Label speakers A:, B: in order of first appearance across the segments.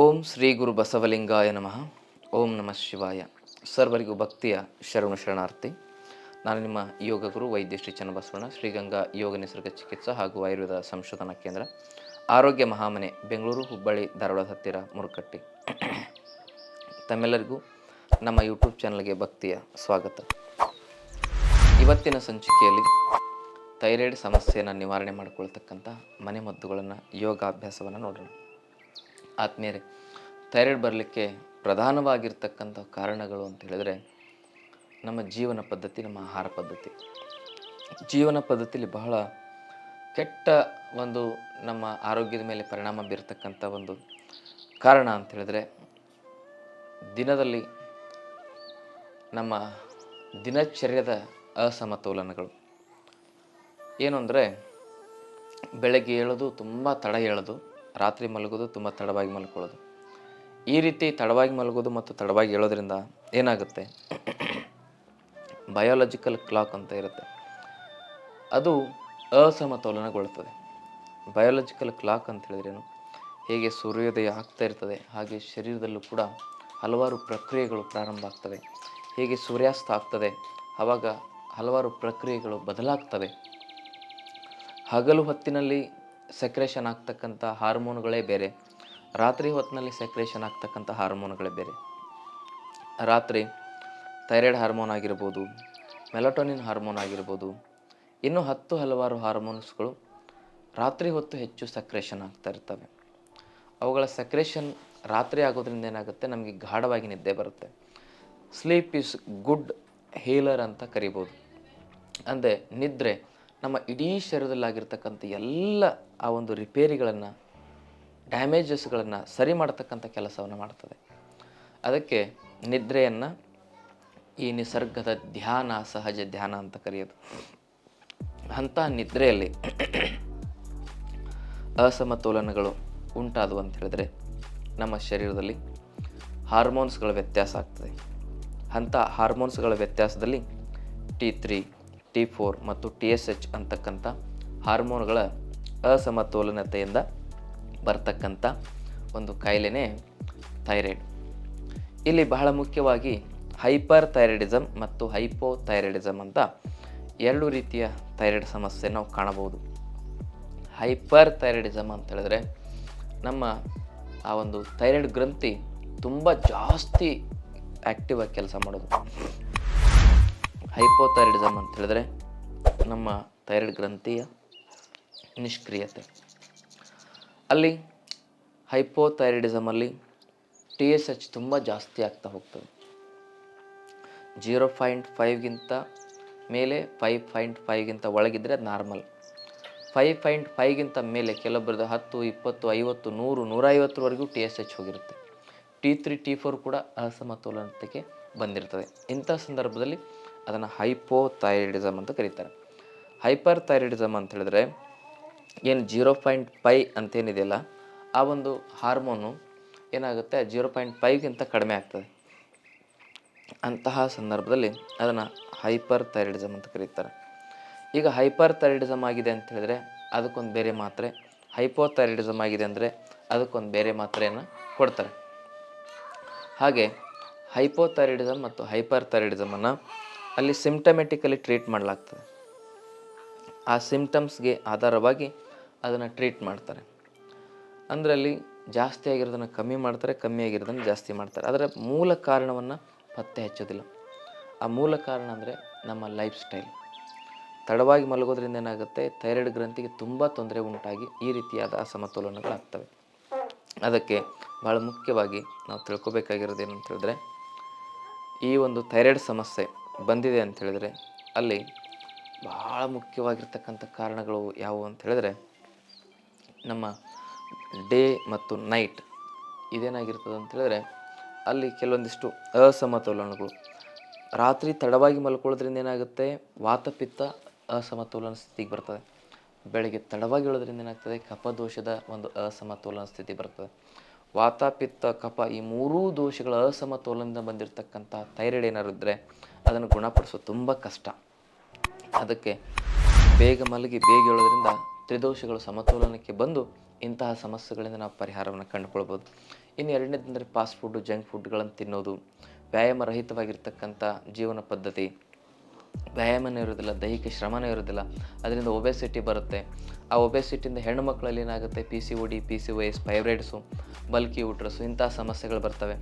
A: ಓಂ ಶ್ರೀ ಗುರು ಬಸವಲಿಂಗಾಯ ನಮಃ. ಓಂ ನಮಃ ಶಿವಾಯ. ಸರ್ವರಿಗೂ ಭಕ್ತಿಯ ಶರಣ ಶರಣಾರ್ಥಿ. ನಾನು ನಿಮ್ಮ ಯೋಗ ಗುರು ವೈದ್ಯ ಶ್ರೀ ಚನ್ನಬಸವಣ್ಣ, ಶ್ರೀಗಂಗಾ ಯೋಗ ನಿಸರ್ಗ ಚಿಕಿತ್ಸಾ ಹಾಗೂ ಆಯುರ್ವೇದ ಸಂಶೋಧನಾ ಕೇಂದ್ರ, ಆರೋಗ್ಯ ಮಹಾಮನೆ, ಬೆಂಗಳೂರು, ಹುಬ್ಬಳ್ಳಿ ಧಾರವಾಡ ಹತ್ತಿರ ಮುರುಕಟ್ಟಿ. ತಮ್ಮೆಲ್ಲರಿಗೂ ನಮ್ಮ ಯೂಟ್ಯೂಬ್ ಚಾನಲ್ಗೆ ಭಕ್ತಿಯ ಸ್ವಾಗತ. ಇವತ್ತಿನ ಸಂಚಿಕೆಯಲ್ಲಿ ಥೈರಾಯ್ಡ್ ಸಮಸ್ಯೆಯನ್ನು ನಿವಾರಣೆ ಮಾಡಿಕೊಳ್ತಕ್ಕಂಥ ಮನೆಮದ್ದುಗಳನ್ನು ಯೋಗಾಭ್ಯಾಸವನ್ನು ನೋಡೋಣ. ಆತ್ಮೀಯರೇ, ಥೈರಾಯ್ಡ್ ಬರಲಿಕ್ಕೆ ಪ್ರಧಾನವಾಗಿರ್ತಕ್ಕಂಥ ಕಾರಣಗಳು ಅಂತ ಹೇಳಿದ್ರೆ ನಮ್ಮ ಜೀವನ ಪದ್ಧತಿ, ನಮ್ಮ ಆಹಾರ ಪದ್ಧತಿ. ಜೀವನ ಪದ್ಧತಿಯಲ್ಲಿ ಬಹಳ ಕೆಟ್ಟ ಒಂದು ನಮ್ಮ ಆರೋಗ್ಯದ ಮೇಲೆ ಪರಿಣಾಮ ಬೀರ್ತಕ್ಕಂಥ ಒಂದು ಕಾರಣ ಅಂತ ಹೇಳಿದ್ರೆ ದಿನದಲ್ಲಿ ನಮ್ಮ ದಿನಚರ್ಯದ ಅಸಮತೋಲನಗಳು. ಏನು ಅಂದರೆ ಬೆಳಗ್ಗೆ ಏಳೋದು ತುಂಬ ತಡ ಏಳೋದು ರಾತ್ರಿ ಮಲಗೋದು ತುಂಬ ತಡವಾಗಿ ಮಲ್ಕೊಳ್ಳೋದು. ಈ ರೀತಿ ತಡವಾಗಿ ಮಲಗೋದು ಮತ್ತು ತಡವಾಗಿ ಹೇಳೋದ್ರಿಂದ ಏನಾಗುತ್ತೆ? ಬಯೋಲಾಜಿಕಲ್ ಕ್ಲಾಕ್ ಅಂತ ಇರುತ್ತೆ. ಅದು ಅಸಮತೋಲನಗೊಳ್ಳುತ್ತದೆ. ಬಯೋಲಾಜಿಕಲ್ ಕ್ಲಾಕ್ ಅಂತ ಹೇಳಿದ್ರೇನು? ಹೇಗೆ ಸೂರ್ಯೋದಯ ಆಗ್ತಾ ಇರ್ತದೆ, ಹಾಗೆ ಶರೀರದಲ್ಲೂ ಕೂಡ ಹಲವಾರು ಪ್ರಕ್ರಿಯೆಗಳು ಪ್ರಾರಂಭ ಆಗ್ತವೆ. ಹೇಗೆ ಸೂರ್ಯಾಸ್ತ ಆಗ್ತದೆ ಆವಾಗ ಹಲವಾರು ಪ್ರಕ್ರಿಯೆಗಳು ಬದಲಾಗ್ತವೆ. ಹಗಲು ಹೊತ್ತಿನಲ್ಲಿ ಸೆಕ್ರೇಷನ್ ಆಗ್ತಕ್ಕಂಥ ಹಾರ್ಮೋನುಗಳೇ ಬೇರೆ. ರಾತ್ರಿ ಹೊತ್ತಿನಲ್ಲಿ ಸೆಕ್ರೇಷನ್ ಆಗ್ತಕ್ಕಂಥ ಹಾರ್ಮೋನುಗಳೇ ಬೇರೆ. ರಾತ್ರಿ ಥೈರಾಯ್ಡ್ ಹಾರ್ಮೋನ್ ಆಗಿರ್ಬೋದು ಮೆಲಟೋನಿನ್ ಹಾರ್ಮೋನ್ ಆಗಿರ್ಬೋದು, ಇನ್ನೂ ಹತ್ತು ಹಲವಾರು ಹಾರ್ಮೋನ್ಸ್ಗಳು ರಾತ್ರಿ ಹೊತ್ತು ಹೆಚ್ಚು ಸಕ್ರೇಷನ್ ಆಗ್ತಾ ಇರ್ತವೆ. ಅವುಗಳ ಸಕ್ರೇಷನ್ ರಾತ್ರಿ ಆಗೋದ್ರಿಂದ ಏನಾಗುತ್ತೆ? ನಮಗೆ ಗಾಢವಾಗಿ ನಿದ್ದೆ ಬರುತ್ತೆ. ಸ್ಲೀಪ್ ಈಸ್ ಗುಡ್ ಹೀಲರ್ ಅಂತ ಕರಿಬೋದು. ಅಂದರೆ ನಿದ್ರೆ ನಮ್ಮ ಇಡೀ ಶರೀರದಲ್ಲಾಗಿರ್ತಕ್ಕಂಥ ಎಲ್ಲ ಆ ಒಂದು ರಿಪೇರಿಗಳನ್ನು, ಡ್ಯಾಮೇಜಸ್ಗಳನ್ನು ಸರಿ ಮಾಡತಕ್ಕಂಥ ಕೆಲಸವನ್ನು ಮಾಡ್ತದೆ. ಅದಕ್ಕೆ ನಿದ್ರೆಯನ್ನು ಈ ನಿಸರ್ಗದ ಧ್ಯಾನ, ಸಹಜ ಧ್ಯಾನ ಅಂತ ಕರೆಯೋದು. ಅಂಥ ನಿದ್ರೆಯಲ್ಲಿ ಅಸಮತೋಲನಗಳು ಉಂಟಾದವು ಅಂತ ಹೇಳಿದ್ರೆ ನಮ್ಮ ಶರೀರದಲ್ಲಿ ಹಾರ್ಮೋನ್ಸ್ಗಳ ವ್ಯತ್ಯಾಸ ಆಗ್ತದೆ. ಅಂಥ ಹಾರ್ಮೋನ್ಸ್ಗಳ ವ್ಯತ್ಯಾಸದಲ್ಲಿ ಟಿ ತ್ರೀ ಟಿ ಫೋರ್ ಮತ್ತು ಟಿ ಎಸ್ ಎಚ್ ಅಂತಕ್ಕಂಥ ಹಾರ್ಮೋನ್ಗಳ ಅಸಮತೋಲನತೆಯಿಂದ ಬರ್ತಕ್ಕಂಥ ಒಂದು ಕಾಯಿಲೆನೇ ಥೈರಾಯ್ಡ್. ಇಲ್ಲಿ ಬಹಳ ಮುಖ್ಯವಾಗಿ ಹೈಪರ್ ಥೈರಾಯ್ಡಿಸಮ್ ಮತ್ತು ಹೈಪೋ ಥೈರಾಯ್ಡಿಸಮ್ ಅಂತ ಎರಡು ರೀತಿಯ ಥೈರಾಯ್ಡ್ ಸಮಸ್ಯೆ ನಾವು ಕಾಣಬಹುದು. ಹೈಪರ್ ಥೈರಾಯ್ಡಿಸಮ್ ಅಂತ ಹೇಳಿದ್ರೆ ನಮ್ಮ ಆ ಒಂದು ಥೈರಾಯ್ಡ್ ಗ್ರಂಥಿ ತುಂಬ ಜಾಸ್ತಿ ಆ್ಯಕ್ಟಿವ್ ಆಗಿ ಕೆಲಸ ಮಾಡೋದು. ಹೈಪೋಥೈರಾಯ್ಡಿಸಮ್ ಅಂತ ಹೇಳಿದ್ರೆ ನಮ್ಮ ಥೈರಾಯ್ಡ್ ಗ್ರಂಥಿಯ ನಿಷ್ಕ್ರಿಯತೆ. ಅಲ್ಲಿ ಹೈಪೋಥೈರಾಯ್ಡಿಸಮಲ್ಲಿ ಟಿ ಎಸ್ ಎಚ್ ತುಂಬ ಜಾಸ್ತಿ ಆಗ್ತಾ ಹೋಗ್ತದೆ. ಜೀರೋ ಪಾಯಿಂಟ್ ಫೈವ್ಗಿಂತ ಮೇಲೆ, ಫೈವ್ ಪಾಯಿಂಟ್ ಫೈವ್ಗಿಂತ ಒಳಗಿದ್ರೆ ಅದು ನಾರ್ಮಲ್. ಫೈವ್ ಪಾಯಿಂಟ್ ಫೈವ್ಗಿಂತ ಮೇಲೆ ಕೆಲವೊಬ್ಬರದ್ದು ಹತ್ತು, ಇಪ್ಪತ್ತು, ಐವತ್ತು, ನೂರು, ನೂರೈವತ್ತರವರೆಗೂ ಟಿ ಎಸ್ ಎಚ್ ಹೋಗಿರುತ್ತೆ. ಟಿ ತ್ರೀ, ಟಿ ಫೋರ್ ಕೂಡ ಅಸಮತೋಲನತೆಗೆ ಬಂದಿರ್ತದೆ. ಇಂಥ ಸಂದರ್ಭದಲ್ಲಿ ಅದನ್ನು ಹೈಪೋಥೈರಾಯ್ಡಿಸಮ್ ಅಂತ ಕರೀತಾರೆ. ಹೈಪರ್ ಥೈರಾಯ್ಡಿಸಮ್ ಅಂತ ಹೇಳಿದ್ರೆ ಏನು ಜೀರೋ ಪಾಯಿಂಟ್ ಫೈ ಅಂತೇನಿದೆಯಲ್ಲ ಆ ಒಂದು ಹಾರ್ಮೋನು ಏನಾಗುತ್ತೆ? ಜೀರೋ ಪಾಯಿಂಟ್ ಫೈವ್ಗಿಂತ ಕಡಿಮೆ ಆಗ್ತದೆ. ಅಂತಹ ಸಂದರ್ಭದಲ್ಲಿ ಅದನ್ನು ಹೈಪರ್ ಥೈರಾಯ್ಡಿಸಮ್ ಅಂತ ಕರೀತಾರೆ. ಈಗ ಹೈಪರ್ ಥೈರಾಯ್ಡಿಸಮ್ ಆಗಿದೆ ಅಂತ ಹೇಳಿದ್ರೆ ಅದಕ್ಕೊಂದು ಬೇರೆ ಮಾತ್ರೆ, ಹೈಪೋಥೈರಾಯ್ಡಿಸಮ್ ಆಗಿದೆ ಅಂದರೆ ಅದಕ್ಕೊಂದು ಬೇರೆ ಮಾತ್ರೆಯನ್ನು ಕೊಡ್ತಾರೆ. ಹಾಗೆ ಹೈಪೋಥೈರಾಯ್ಡಿಸಮ್ ಮತ್ತು ಹೈಪರ್ ಥೈರಾಯ್ಡಿಸಮನ್ನು ಅಲ್ಲಿ ಸಿಮ್ಟಮೆಟಿಕಲಿ ಟ್ರೀಟ್ ಮಾಡಲಾಗ್ತದೆ. ಆ ಸಿಮ್ಟಮ್ಸ್ಗೆ ಆಧಾರವಾಗಿ ಅದನ್ನು ಟ್ರೀಟ್ ಮಾಡ್ತಾರೆ. ಅಂದರೆ ಅಲ್ಲಿ ಜಾಸ್ತಿ ಆಗಿರೋದನ್ನು ಕಮ್ಮಿ ಮಾಡ್ತಾರೆ, ಕಮ್ಮಿ ಆಗಿರೋದನ್ನು ಜಾಸ್ತಿ ಮಾಡ್ತಾರೆ. ಅದರ ಮೂಲ ಕಾರಣವನ್ನು ಪತ್ತೆ ಹಚ್ಚೋದಿಲ್ಲ. ಆ ಮೂಲ ಕಾರಣ ಅಂದರೆ ನಮ್ಮ ಲೈಫ್ ಸ್ಟೈಲ್ ತಡವಾಗಿ ಮಲಗೋದ್ರಿಂದ ಏನಾಗುತ್ತೆ? ಥೈರಾಯ್ಡ್ ಗ್ರಂಥಿಗೆ ತುಂಬ ತೊಂದರೆ ಉಂಟಾಗಿ ಈ ರೀತಿಯಾದ ಅಸಮತೋಲನಗಳಾಗ್ತವೆ. ಅದಕ್ಕೆ ಭಾಳ ಮುಖ್ಯವಾಗಿ ನಾವು ತಿಳ್ಕೊಬೇಕಾಗಿರೋದು ಏನಂತ ಹೇಳಿದ್ರೆ ಈ ಒಂದು ಥೈರಾಯ್ಡ್ ಸಮಸ್ಯೆ ಬಂದಿದೆ ಅಂತ ಹೇಳಿದ್ರೆ ಅಲ್ಲಿ ಬಹಳ ಮುಖ್ಯವಾಗಿರ್ತಕ್ಕಂಥ ಕಾರಣಗಳು ಯಾವುವು ಅಂತ ಹೇಳಿದ್ರೆ ನಮ್ಮ ಡೇ ಮತ್ತು ನೈಟ್ ಇದೇನಾಗಿರ್ತದೆ ಅಂತ ಹೇಳಿದ್ರೆ ಅಲ್ಲಿ ಕೆಲವೊಂದಿಷ್ಟು ಅಸಮತೋಲನಗಳು. ರಾತ್ರಿ ತಡವಾಗಿ ಮಲ್ಕೊಳ್ಳೋದ್ರಿಂದ ಏನಾಗುತ್ತೆ? ವಾತಪಿತ್ತ ಅಸಮತೋಲನ ಸ್ಥಿತಿಗೆ ಬರ್ತದೆ. ಬೆಳಗ್ಗೆ ತಡವಾಗಿ ಹೇಳೋದ್ರಿಂದ ಏನಾಗ್ತದೆ? ಕಫದೋಷದ ಒಂದು ಅಸಮತೋಲನ ಸ್ಥಿತಿ ಬರ್ತದೆ. ವಾತ ಪಿತ್ತ ಕಫ ಈ ಮೂರೂ ದೋಷಗಳ ಅಸಮತೋಲನದಿಂದ ಬಂದಿರತಕ್ಕಂಥ ಥೈರಾಯ್ಡ್ ಏನಾದ್ರು ಇದ್ದರೆ ಅದನ್ನು ಗುಣಪಡಿಸೋದು ತುಂಬ ಕಷ್ಟ. ಅದಕ್ಕೆ ಬೇಗ ಮಲಗಿ, ಬೇಗ ಹೇಳೋದ್ರಿಂದ ತ್ರಿದೋಷಗಳು ಸಮತೋಲನಕ್ಕೆ ಬಂದು ಇಂತಹ ಸಮಸ್ಯೆಗಳಿಂದ ನಾವು ಪರಿಹಾರವನ್ನು ಕಂಡುಕೊಳ್ಬೋದು. ಇನ್ನು ಎರಡನೇದಂದರೆ ಫಾಸ್ಟ್ ಫುಡ್ಡು ಜಂಕ್ ಫುಡ್ಗಳನ್ನು ತಿನ್ನೋದು. ವ್ಯಾಯಾಮ ರಹಿತವಾಗಿರ್ತಕ್ಕಂಥ ಜೀವನ ಪದ್ಧತಿ. ವ್ಯಾಯಾಮನೂ ಇರೋದಿಲ್ಲ, ದೈಹಿಕ ಶ್ರಮನೂ ಇರೋದಿಲ್ಲ. ಅದರಿಂದ ಒಬೆಸಿಟಿ ಬರುತ್ತೆ. ಆ ಒಬೆಸಿಟಿಯಿಂದ ಹೆಣ್ಣು ಮಕ್ಕಳಲ್ಲಿ ಏನಾಗುತ್ತೆ P C O D P C S fibroids bulky uterus ಇಂಥ ಸಮಸ್ಯೆಗಳು ಬರ್ತವೆ.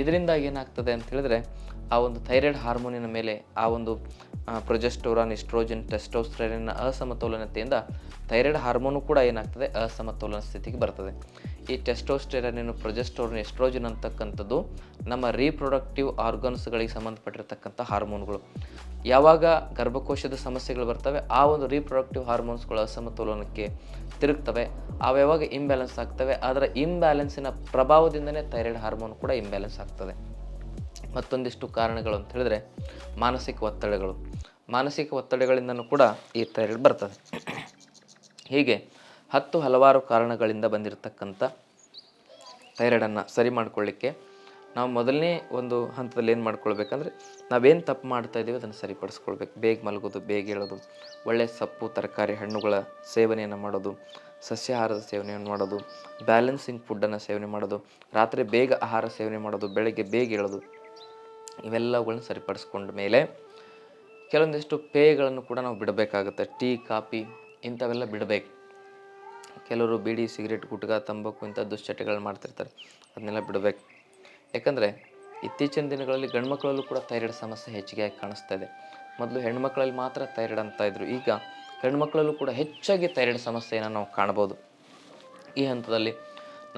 A: ಇದರಿಂದಾಗಿ ಏನಾಗ್ತದೆ ಅಂತ ಹೇಳಿದ್ರೆ, ಆ ಒಂದು ಥೈರಾಯ್ಡ್ ಹಾರ್ಮೋನಿನ ಮೇಲೆ ಆ ಒಂದು ಪ್ರೊಜೆಸ್ಟೋರಾನ್ ಇಸ್ಟ್ರೋಜನ್ ಟೆಸ್ಟೋಸ್ಟೆರಿನ ಅಸಮತೋಲನತೆಯಿಂದ ಥೈರಾಯ್ಡ್ ಹಾರ್ಮೋನು ಕೂಡ ಏನಾಗ್ತದೆ? ಅಸಮತೋಲನ ಸ್ಥಿತಿಗೆ ಬರ್ತದೆ. ಈ ಟೆಸ್ಟೋಸ್ಟೆರನಿನ್ ಪ್ರೊಜೆಸ್ಟೋರನ್ ಎಸ್ಟ್ರೋಜಿನ್ ಅಂತಕ್ಕಂಥದ್ದು ನಮ್ಮ ರೀಪ್ರೊಡಕ್ಟಿವ್ ಆರ್ಗನ್ಸ್ಗಳಿಗೆ ಸಂಬಂಧಪಟ್ಟಿರ್ತಕ್ಕಂಥ ಹಾರ್ಮೋನ್ಗಳು ಯಾವಾಗ ಗರ್ಭಕೋಶದ ಸಮಸ್ಯೆಗಳು ಬರ್ತವೆ, ಆ ಒಂದು ರೀಪ್ರೊಡಕ್ಟಿವ್ ಹಾರ್ಮೋನ್ಸ್ಗಳು ಅಸಮತೋಲನಕ್ಕೆ ತಿರುಗ್ತವೆ. ಯಾವಾಗ ಇಂಬ್ಯಾಲೆನ್ಸ್ ಆಗ್ತವೆ ಅದರ ಇಂಬ್ಯಾಲೆನ್ಸಿನ ಪ್ರಭಾವದಿಂದನೇ ಥೈರಾಯ್ಡ್ ಹಾರ್ಮೋನ್ ಕೂಡ ಇಂಬ್ಯಾಲೆನ್ಸ್ ಆಗ್ತದೆ. ಮತ್ತೊಂದಿಷ್ಟು ಕಾರಣಗಳು ಅಂತ ಹೇಳಿದ್ರೆ ಮಾನಸಿಕ ಒತ್ತಡಗಳು. ಮಾನಸಿಕ ಒತ್ತಡಗಳಿಂದನೂ ಕೂಡ ಈ ಥೈರಾಯ್ಡ್ ಬರ್ತದೆ. ಹೀಗೆ ಹತ್ತು ಹಲವಾರು ಕಾರಣಗಳಿಂದ ಬಂದಿರತಕ್ಕಂಥ ಥೈರಾಯ್ಡನ್ನು ಸರಿ ಮಾಡ್ಕೊಳ್ಳಿಕ್ಕೆ ನಾವು ಮೊದಲನೇ ಒಂದು ಹಂತದಲ್ಲಿ ಏನು ಮಾಡ್ಕೊಳ್ಬೇಕಂದ್ರೆ ನಾವೇನು ತಪ್ಪು ಮಾಡ್ತಾ ಇದ್ದೀವಿ ಅದನ್ನು ಸರಿಪಡಿಸ್ಕೊಳ್ಬೇಕು. ಬೇಗ ಮಲಗೋದು, ಬೇಗ ಹೇಳೋದು ಒಳ್ಳೆಯ ಸೊಪ್ಪು, ತರಕಾರಿ, ಹಣ್ಣುಗಳ ಸೇವನೆಯನ್ನು ಮಾಡೋದು, ಸಸ್ಯಾಹಾರದ ಸೇವನೆಯನ್ನು ಮಾಡೋದು, ಬ್ಯಾಲೆನ್ಸಿಂಗ್ ಫುಡ್ಡನ್ನು ಸೇವನೆ ಮಾಡೋದು, ರಾತ್ರಿ ಬೇಗ ಆಹಾರ ಸೇವನೆ ಮಾಡೋದು, ಬೆಳಗ್ಗೆ ಬೇಗ ಹೇಳೋದು ಇವೆಲ್ಲವುಗಳನ್ನ ಸರಿಪಡಿಸ್ಕೊಂಡ ಮೇಲೆ ಕೆಲವೊಂದಿಷ್ಟು ಪೇಯಗಳನ್ನು ಕೂಡ ನಾವು ಬಿಡಬೇಕಾಗುತ್ತೆ. ಟೀ, ಕಾಫಿ ಇಂಥವೆಲ್ಲ ಬಿಡಬೇಕು. ಕೆಲವರು ಬೀಡಿ, ಸಿಗರೇಟ್, ಗುಟ್ಕ, ತಂಬಾಕು ಇಂಥ ದುಶ್ಚಟಗಳು ಮಾಡ್ತಿರ್ತಾರೆ. ಅದನ್ನೆಲ್ಲ ಬಿಡಬೇಕು. ಯಾಕಂದರೆ ಇತ್ತೀಚಿನ ದಿನಗಳಲ್ಲಿ ಗಂಡು ಮಕ್ಕಳಲ್ಲೂ ಕೂಡ ಥೈರಾಯ್ಡ್ ಸಮಸ್ಯೆ ಹೆಚ್ಚಿಗೆ ಕಾಣಿಸ್ತಾ ಇದೆ. ಮೊದಲು ಹೆಣ್ಮಕ್ಳಲ್ಲಿ ಮಾತ್ರ ಥೈರಾಯ್ಡ್ ಅಂತ ಇದ್ರು. ಈಗ ಗಂಡು ಮಕ್ಕಳಲ್ಲೂ ಕೂಡ ಹೆಚ್ಚಾಗಿ ಥೈರಾಯ್ಡ್ ಸಮಸ್ಯೆಯನ್ನು ನಾವು ಕಾಣ್ಬೋದು. ಈ ಹಂತದಲ್ಲಿ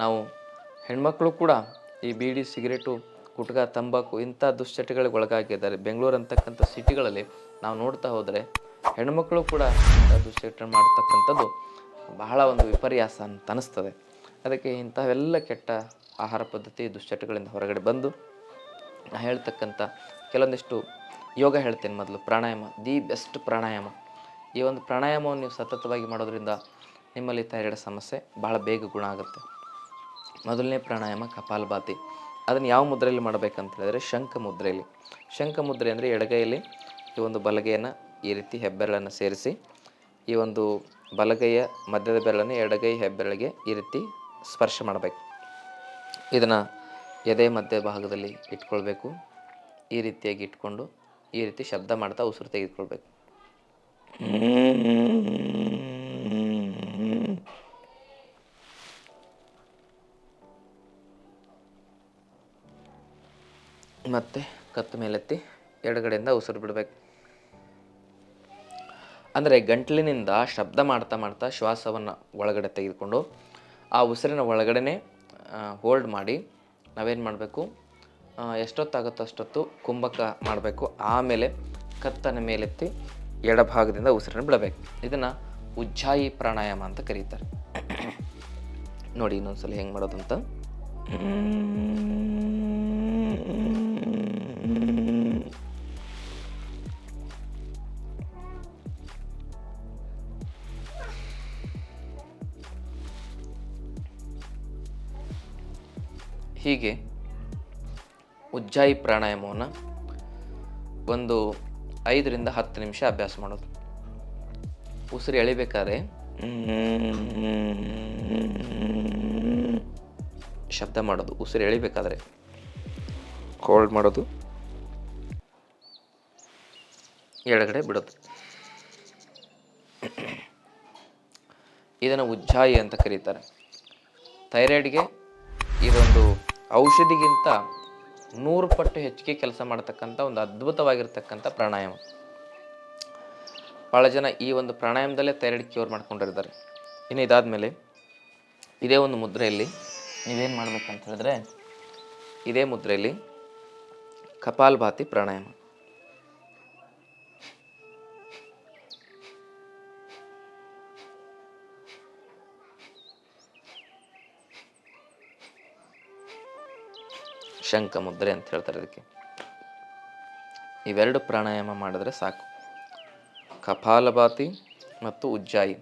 A: ನಾವು ಹೆಣ್ಮಕ್ಳು ಕೂಡ ಈ ಬೀಡಿ, ಸಿಗರೇಟು, ಗುಟ್ಕಾ, ತಂಬಾಕು ಇಂಥ ದುಶ್ಚಟಗಳಿಗೆ ಒಳಗಾಗಿದ್ದಾರೆ. ಬೆಂಗಳೂರು ಅಂತಕ್ಕಂಥ ಸಿಟಿಗಳಲ್ಲಿ ನಾವು ನೋಡ್ತಾ ಹೋದರೆ ಹೆಣ್ಮಕ್ಳು ಕೂಡ ಇಂಥ ದುಶ್ಚಟ ಮಾಡ್ತಕ್ಕಂಥದ್ದು ಬಹಳ ಒಂದು ವಿಪರ್ಯಾಸ ಅಂತ ಅನ್ನಿಸ್ತದೆ ಅದಕ್ಕೆ ಇಂಥವೆಲ್ಲ ಕೆಟ್ಟ ಆಹಾರ ಪದ್ಧತಿ, ದುಶ್ಚಟಗಳಿಂದ ಹೊರಗಡೆ ಬಂದು ನಾ ಹೇಳ್ತಕ್ಕಂಥ ಕೆಲವೊಂದಿಷ್ಟು ಯೋಗ ಹೇಳ್ತೇನೆ ಮೊದಲು, ಪ್ರಾಣಾಯಾಮ, ದಿ ಬೆಸ್ಟ್ ಪ್ರಾಣಾಯಾಮ. ಈ ಒಂದು ಪ್ರಾಣಾಯಾಮವನ್ನು ನೀವು ಸತತವಾಗಿ ಮಾಡೋದ್ರಿಂದ ನಿಮ್ಮಲ್ಲಿ ಥೈರಾಯ್ಡ್ ಸಮಸ್ಯೆ ಭಾಳ ಬೇಗ ಗುಣ ಆಗುತ್ತೆ. ಮೊದಲನೇ ಪ್ರಾಣಾಯಾಮ ಕಪಾಲಭಾತಿ ಅದನ್ನು ಯಾವ ಮುದ್ರೆಯಲ್ಲಿ ಮಾಡಬೇಕಂತ ಹೇಳಿದರೆ ಶಂಖ ಮುದ್ರೆಯಲ್ಲಿ. ಶಂಖ ಮುದ್ರೆ ಅಂದರೆ ಎಡಗೈಯಲ್ಲಿ ಈ ಒಂದು ಬಲಗೈಯನ್ನು ಈ ರೀತಿ ಹೆಬ್ಬೆರಳನ್ನು ಸೇರಿಸಿ, ಈ ಒಂದು ಬಲಗೈಯ ಮಧ್ಯದ ಬೆರಳನ್ನು ಎಡಗೈ ಹೆಬ್ಬೆರಳಿಗೆ ಈ ರೀತಿ ಸ್ಪರ್ಶ ಮಾಡಬೇಕು. ಇದನ್ನು ಎದೆ ಮಧ್ಯ ಭಾಗದಲ್ಲಿ ಇಟ್ಕೊಳ್ಬೇಕು. ಈ ರೀತಿಯಾಗಿ ಇಟ್ಕೊಂಡು ಈ ರೀತಿ ಶಬ್ದ ಮಾಡ್ತಾ ಉಸಿರು ತೆಗೆದುಕೊಳ್ಬೇಕು. ಮತ್ತೆ ಕತ್ತು ಮೇಲೆತ್ತಿ ಎಡಗಡೆಯಿಂದ ಉಸಿರು ಬಿಡಬೇಕು. ಅಂದರೆ ಗಂಟಲಿನಿಂದ ಶಬ್ದ ಮಾಡ್ತಾ ಮಾಡ್ತಾ ಶ್ವಾಸವನ್ನು ಒಳಗಡೆ ತೆಗೆದುಕೊಂಡು ಆ ಉಸಿರಿನ ಒಳಗಡೆನೆ ಹೋಲ್ಡ್ ಮಾಡಿ ನಾವೇನು ಮಾಡಬೇಕು? ಎಷ್ಟೊತ್ತಾಗುತ್ತೋ ಅಷ್ಟೊತ್ತು ಕುಂಭಕ ಮಾಡಬೇಕು. ಆಮೇಲೆ ಕತ್ತನ ಮೇಲೆತ್ತಿ ಎಡಭಾಗದಿಂದ ಉಸಿರನ್ನು ಬಿಡಬೇಕು. ಇದನ್ನು ಉಜ್ಜಾಯಿ ಪ್ರಾಣಾಯಾಮ ಅಂತ ಕರೀತಾರೆ. ನೋಡಿ ಇನ್ನೊಂದ್ಸಲ ಹೆಂಗೆ ಮಾಡೋದು ಹೀಗೆ ಉಜ್ಜಾಯಿ ಪ್ರಾಣಾಯಾಮವನ್ನು ಒಂದು ಐದರಿಂದ ಹತ್ತು ನಿಮಿಷ ಅಭ್ಯಾಸ ಮಾಡೋದು. ಉಸಿರು ಎಳಿಬೇಕಾದ್ರೆ ಶಬ್ದ ಮಾಡೋದು, ಉಸಿರು ಎಳಿಬೇಕಾದ್ರೆ ಕೋಲ್ಡ್ ಮಾಡೋದು, ಎಡಗಡೆ ಬಿಡೋದು. ಇದನ್ನು ಉಜ್ಜಾಯಿ ಅಂತ ಕರೀತಾರೆ. ಥೈರಾಯ್ಡ್ಗೆ ಇದೊಂದು ಔಷಧಿಗಿಂತ ನೂರು ಪಟ್ಟು ಹೆಚ್ಚಿಗೆ ಕೆಲಸ ಮಾಡ್ತಕ್ಕಂಥ ಒಂದು ಅದ್ಭುತವಾಗಿರ್ತಕ್ಕಂಥ ಪ್ರಾಣಾಯಾಮ. ಭಾಳ ಜನ ಈ ಒಂದು ಪ್ರಾಣಾಯಾಮದಲ್ಲೇ ಥೈರಾಯ್ಡ್ ಕ್ಯೂರ್ ಮಾಡ್ಕೊಂಡಿರ್ತಾರೆ. ಇನ್ನು ಇದಾದಮೇಲೆ ಇದೇ ಒಂದು ಮುದ್ರೆಯಲ್ಲಿ ನೀವೇನು ಮಾಡ್ಬೇಕಂತ ಹೇಳಿದ್ರೆ ಇದೇ ಮುದ್ರೆಯಲ್ಲಿ ಕಪಾಲ್ಭಾತಿ ಪ್ರಾಣಾಯಾಮ. ಶಂಖ ಮುದ್ರೆ ಅಂತ ಹೇಳ್ತಾರೆ ಅದಕ್ಕೆ. ಇವೆರಡು ಪ್ರಾಣಾಯಾಮ ಮಾಡಿದ್ರೆ ಸಾಕು. ಕಪಾಲಭಾತಿ ಮತ್ತು ಉಜ್ಜಾಯಿ.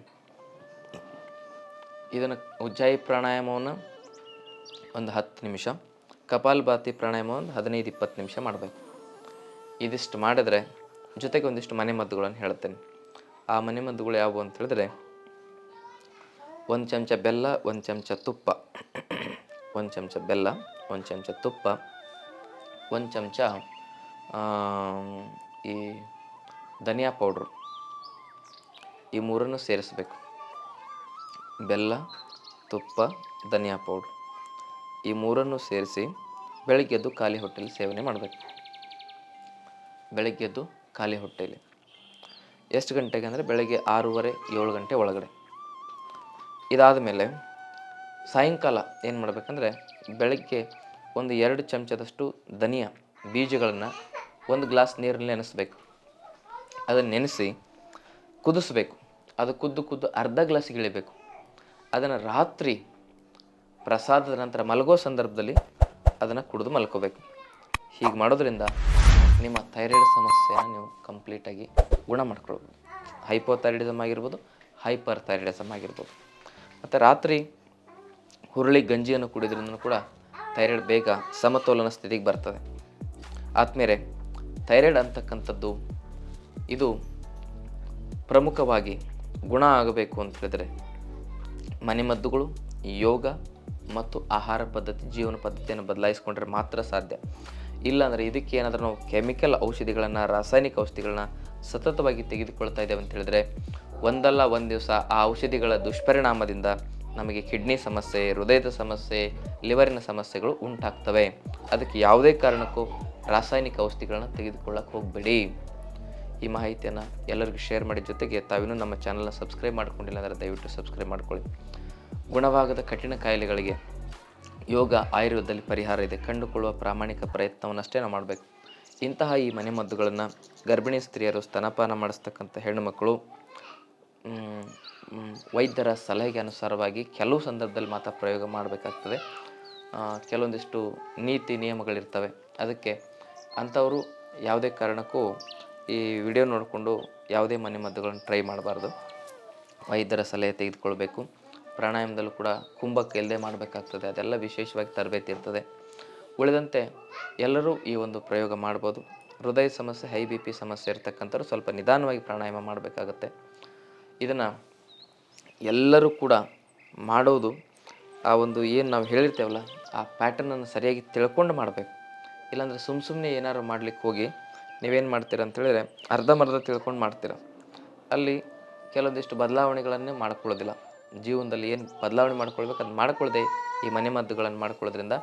A: ಇದನ್ನು ಉಜ್ಜಾಯಿ ಪ್ರಾಣಾಯಾಮವನ್ನು ಒಂದು ಹತ್ತು ನಿಮಿಷ, ಕಪಾಲಭಾತಿ ಪ್ರಾಣಾಯಾಮ ಒಂದು ಹದಿನೈದು ಇಪ್ಪತ್ತು ನಿಮಿಷ ಮಾಡಬೇಕು. ಇದಿಷ್ಟು ಮಾಡಿದ್ರೆ ಜೊತೆಗೆ ಒಂದಿಷ್ಟು ಮನೆ ಮದ್ದುಗಳನ್ನು ಹೇಳ್ತೇನೆ ಆ ಮನೆ ಮದ್ದುಗಳು ಯಾವುವು ಅಂತ ಹೇಳಿದ್ರೆ, ಒಂದು ಚಮಚ ಬೆಲ್ಲ, ಒಂದು ಚಮಚ ತುಪ್ಪ. ಒಂದು ಚಮಚ ಬೆಲ್ಲ ಒಂದು ಚಮಚ ತುಪ್ಪ ಒಂದು ಚಮಚ ಈ ಧನಿಯಾ ಪೌಡ್ರು. ಈ ಮೂರನ್ನು ಸೇರಿಸಬೇಕು. ಬೆಲ್ಲ, ತುಪ್ಪ, ಧನಿಯಾ ಪೌಡ್ರ್. ಈ ಮೂರನ್ನು ಸೇರಿಸಿ ಬೆಳಗ್ಗೆದ್ದು ಖಾಲಿ ಹೊಟ್ಟೆಲಿ ಸೇವನೆ ಮಾಡಬೇಕು. ಬೆಳಗ್ಗೆದ್ದು ಖಾಲಿ ಹೊಟ್ಟೆಯಲ್ಲಿ ಎಷ್ಟು ಗಂಟೆಗೆ ಅಂದರೆ ಬೆಳಗ್ಗೆ ಆರೂವರೆ ಏಳು ಗಂಟೆ ಒಳಗಡೆ. ಇದಾದ ಮೇಲೆ ಸಾಯಂಕಾಲ ಏನು ಮಾಡಬೇಕಂದ್ರೆ ಬೆಳಗ್ಗೆ ಒಂದು ಎರಡು ಚಮಚದಷ್ಟು ಧನಿಯಾ ಬೀಜಗಳನ್ನು ಒಂದು ಗ್ಲಾಸ್ ನೀರಲ್ಲಿ ನೆನೆಸ್ಬೇಕು. ಅದನ್ನು ನೆನೆಸಿ ಕುದಿಸ್ಬೇಕು. ಅದು ಕುದ್ದು ಕುದ್ದು ಅರ್ಧ ಗ್ಲಾಸಿಗೆ ಇಳಿಬೇಕು. ಅದನ್ನು ರಾತ್ರಿ ಪ್ರಸಾದದ ನಂತರ ಮಲಗೋ ಸಂದರ್ಭದಲ್ಲಿ ಅದನ್ನು ಕುಡಿದು ಮಲ್ಕೋಬೇಕು. ಹೀಗೆ ಮಾಡೋದ್ರಿಂದ ನಿಮ್ಮ ಥೈರಾಯ್ಡ್ ಸಮಸ್ಯೆನ ನೀವು ಕಂಪ್ಲೀಟಾಗಿ ಗುಣ ಮಾಡ್ಕೊಳ್ಬೋದು. ಹೈಪೋಥೈರಾಯ್ಡಿಸಮ್ ಆಗಿರ್ಬೋದು ಹೈಪರ್ ಥೈರಾಯ್ಡಿಸಮ್ ಆಗಿರ್ಬೋದು. ಮತ್ತು ರಾತ್ರಿ ಹುರುಳಿ ಗಂಜಿಯನ್ನು ಕುಡಿದ್ರಿಂದ ಕೂಡ ಥೈರಾಯ್ಡ್ ಬೇಗ ಸಮತೋಲನ ಸ್ಥಿತಿಗೆ ಬರ್ತದೆ. ಆದ್ಮೇಲೆ ಥೈರಾಯ್ಡ್ ಅಂತಕ್ಕಂಥದ್ದು ಇದು ಪ್ರಮುಖವಾಗಿ ಗುಣ ಆಗಬೇಕು ಅಂತ ಹೇಳಿದ್ರೆ ಮನೆಮದ್ದುಗಳು ಯೋಗ ಮತ್ತು ಆಹಾರ ಪದ್ಧತಿ, ಜೀವನ ಪದ್ಧತಿಯನ್ನು ಬದಲಾಯಿಸ್ಕೊಂಡ್ರೆ ಮಾತ್ರ ಸಾಧ್ಯ. ಇಲ್ಲಾಂದರೆ ಇದಕ್ಕೆ ಏನಾದರೂ ನಾವು ಕೆಮಿಕಲ್ ಔಷಧಿಗಳನ್ನು, ರಾಸಾಯನಿಕ ಔಷಧಿಗಳನ್ನ ಸತತವಾಗಿ ತೆಗೆದುಕೊಳ್ತಾ ಇದ್ದೇವೆ ಅಂತ ಹೇಳಿದ್ರೆ ಒಂದಲ್ಲ ಒಂದು ದಿವಸ ಆ ಔಷಧಿಗಳ ದುಷ್ಪರಿಣಾಮದಿಂದ ನಮಗೆ ಕಿಡ್ನಿ ಸಮಸ್ಯೆ, ಹೃದಯದ ಸಮಸ್ಯೆ, ಲಿವರಿನ ಸಮಸ್ಯೆಗಳು ಉಂಟಾಗ್ತವೆ. ಅದಕ್ಕೆ ಯಾವುದೇ ಕಾರಣಕ್ಕೂ ರಾಸಾಯನಿಕ ಔಷಧಿಗಳನ್ನು ತೆಗೆದುಕೊಳ್ಳಕ್ಕೆ ಹೋಗಬೇಡಿ. ಈ ಮಾಹಿತಿಯನ್ನು ಎಲ್ಲರಿಗೂ ಶೇರ್ ಮಾಡಿದ ಜೊತೆಗೆ ತಾವಿನೂ ನಮ್ಮ ಚಾನಲ್ನ ಸಬ್ಸ್ಕ್ರೈಬ್ ಮಾಡ್ಕೊಂಡಿಲ್ಲ ಅಂದರೆ ದಯವಿಟ್ಟು ಸಬ್ಸ್ಕ್ರೈಬ್ ಮಾಡ್ಕೊಳ್ಳಿ. ಗುಣವಾಗದ ಕಠಿಣ ಕಾಯಿಲೆಗಳಿಗೆ ಯೋಗ, ಆಯುರ್ವೇದದಲ್ಲಿ ಪರಿಹಾರ ಇದೆ. ಕಂಡುಕೊಳ್ಳುವ ಪ್ರಾಮಾಣಿಕ ಪ್ರಯತ್ನವನ್ನಷ್ಟೇ ನಾವು ಮಾಡಬೇಕು. ಇಂತಹ ಈ ಮನೆಮದ್ದುಗಳನ್ನು ಗರ್ಭಿಣಿ ಸ್ತ್ರೀಯರು ಸ್ತನಪಾನ ಮಾಡಿಸ್ತಕ್ಕಂಥ ಹೆಣ್ಣುಮಕ್ಕಳು ವೈದ್ಯರ ಸಲಹೆಗೆ ಅನುಸಾರವಾಗಿ ಕೆಲವು ಸಂದರ್ಭದಲ್ಲಿ ಮಾತ್ರ ಪ್ರಯೋಗ ಮಾಡಬೇಕಾಗ್ತದೆ. ಕೆಲವೊಂದಿಷ್ಟು ನೀತಿ ನಿಯಮಗಳಿರ್ತವೆ. ಅದಕ್ಕೆ ಅಂಥವರು ಯಾವುದೇ ಕಾರಣಕ್ಕೂ ಈ ವಿಡಿಯೋ ನೋಡಿಕೊಂಡು ಯಾವುದೇ ಮನೆಮದ್ದುಗಳನ್ನು ಟ್ರೈ ಮಾಡಬಾರ್ದು. ವೈದ್ಯರ ಸಲಹೆ ತೆಗೆದುಕೊಳ್ಬೇಕು. ಪ್ರಾಣಾಯಾಮದಲ್ಲೂ ಕೂಡ ಕುಂಭಕ್ಕೆ ಇಲ್ಲದೆ ಮಾಡಬೇಕಾಗ್ತದೆ. ಅದೆಲ್ಲ ವಿಶೇಷವಾಗಿ ತರಬೇತಿ ಇರ್ತದೆ. ಉಳಿದಂತೆ ಎಲ್ಲರೂ ಈ ಒಂದು ಪ್ರಯೋಗ ಮಾಡ್ಬೋದು. ಹೃದಯ ಸಮಸ್ಯೆ, ಹೈ ಬಿ ಪಿ ಸಮಸ್ಯೆ ಇರ್ತಕ್ಕಂಥವ್ರು ಸ್ವಲ್ಪ ನಿಧಾನವಾಗಿ ಪ್ರಾಣಾಯಾಮ ಮಾಡಬೇಕಾಗತ್ತೆ. ಇದನ್ನು ಎಲ್ಲರೂ ಕೂಡ ಮಾಡೋದು ಆ ಒಂದು ಏನು ನಾವು ಹೇಳಿರ್ತೇವಲ್ಲ, ಆ ಪ್ಯಾಟರ್ನನ್ನು ಸರಿಯಾಗಿ ತಿಳ್ಕೊಂಡು ಮಾಡಬೇಕು. ಇಲ್ಲಾಂದರೆ ಸುಮ್ಮ ಸುಮ್ಮನೆ ಏನಾದ್ರು ಮಾಡ್ಲಿಕ್ಕೆ ಹೋಗಿ ನೀವೇನು ಮಾಡ್ತೀರ ಅಂತೇಳಿದರೆ ಅರ್ಧಂಬರ್ಧ ತಿಳ್ಕೊಂಡು ಮಾಡ್ತೀರ. ಅಲ್ಲಿ ಕೆಲವೊಂದಿಷ್ಟು ಬದಲಾವಣೆಗಳನ್ನೇ ಮಾಡ್ಕೊಳ್ಳೋದಿಲ್ಲ. ಜೀವನದಲ್ಲಿ ಏನು ಬದಲಾವಣೆ ಮಾಡ್ಕೊಳ್ಬೇಕು ಅದು ಮಾಡ್ಕೊಳ್ಳದೆ ಈ ಮನೆಮದ್ದುಗಳನ್ನು ಮಾಡ್ಕೊಳ್ಳೋದ್ರಿಂದ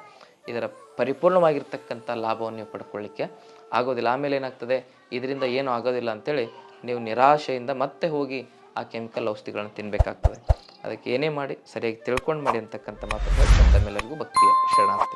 A: ಇದರ ಪರಿಪೂರ್ಣವಾಗಿರ್ತಕ್ಕಂಥ ಲಾಭವನ್ನು ನೀವು ಪಡ್ಕೊಳ್ಳಿಕ್ಕೆ ಆಗೋದಿಲ್ಲ. ಆಮೇಲೆ ಏನಾಗ್ತದೆ? ಇದರಿಂದ ಏನೂ ಆಗೋದಿಲ್ಲ ಅಂತೇಳಿ ನೀವು ನಿರಾಶೆಯಿಂದ ಮತ್ತೆ ಹೋಗಿ ಆ ಕೆಮಿಕಲ್ ಔಷಧಿಗಳನ್ನು ತಿನ್ನಬೇಕಾಗ್ತದೆ ಅದಕ್ಕೆ ಏನೇ ಮಾಡಿ, ಸರಿಯಾಗಿ ತಿಳ್ಕೊಂಡು ಮಾಡಿ ಅಂತಕ್ಕಂಥ ಮಾತು ಹೇಳ್ತಾ ತಮ್ಮೆಲ್ಲರಿಗೂ ಭಕ್ತಿಯ ಶರಣಾರ್ಥಿ.